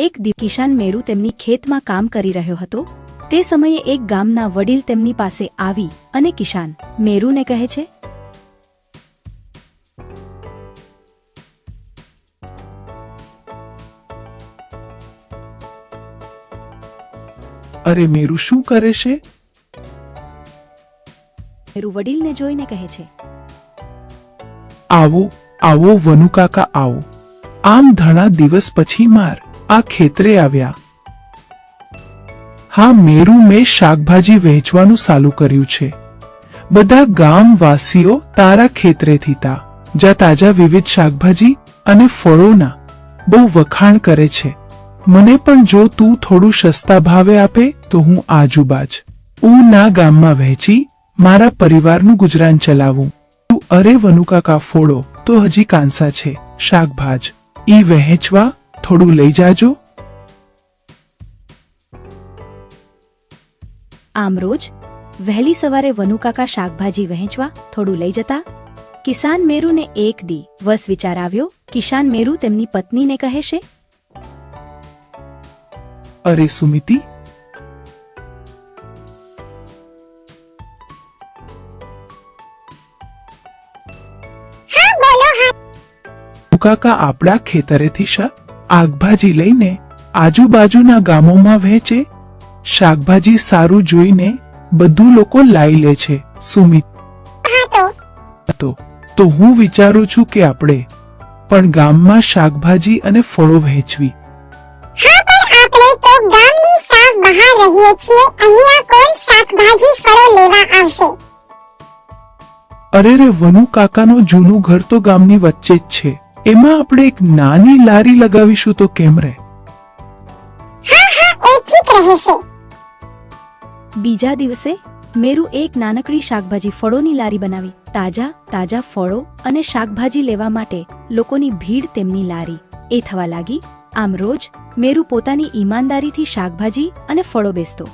એક દિવ કિશાન મેરુ તેમની ખેતમાં કામ કરી રહ્યો હતો. તે સમયે એક ગામના વડીલ તેમની પાસે આવી અને કિશાન મેરુને કહે છે અરે મેરુ શું કરે છે? મેરુ વડીલને જોઈને કહે છે આવો આવો વનુકાકા આવો. આમ ઘણા દિવસ પછી માર. આ ખેતરે આવ્યા. હા, મેરુ મેં શાકભાજી વહેંચવાનું ચાલુ કર્યું છે. બધા ગામવાસીઓ તારા ખેતરેથી તા જ્યાં તાજા વિવિધ શાકભાજી અને ફળોના બહુ વખાણ કરે છે. મને પણ જો તું થોડું સસ્તા ભાવે આપે તો હું આજુબાજ ના ગામમાં વહેંચી, મારા પરિવારનું ગુજરાન ચલાવું. તું અરે વનુકાકા ફોડો, તો હજી કાંસા છે. શાકભાજ, ઈ વહેંચવા થોડું લઈ જાજો. આમ રોજ વહેલી સવારે વનુકાકા શાકભાજી વહેંચવા થોડું લઈ જતા કિસાન મેરુને એક દી વસ વિચાર આવ્યો કિશાન મેરુ તેમની પત્નીને કહે છે? અરે સુમિતિ કાકા આપણા ખેતરેથી શા આગભાજી લઈને આજુબાજુના ગામોમાં વહેંચે શાકભાજી સારું જોઈને બધું લોકો લાઈ લે છે. સુમિત તો? તો હું વિચારું છું કે આપણે પણ ગામમાં શાકભાજી અને ફળો વહેંચવી. અરે રે વનુ કાકાનો જૂનું ઘર તો ગામની વચ્ચે જ છે. એમાં આપણે એક નાની લારી લગાવીશું તો કેમ રે હા હા એ ઠીક રહેશે. બીજા દિવસે મેરુ એક નાનકડી શાકભાજી ફળોની લારી બનાવી. તાજા તાજા ફળો અને શાકભાજી લેવા માટે લોકોની ભીડ તેમની લારી. એ થવા લાગી. આમ રોજ મેરુ પોતાની ઈમાનદારીથી શાકભાજી અને ફળો બેસતો.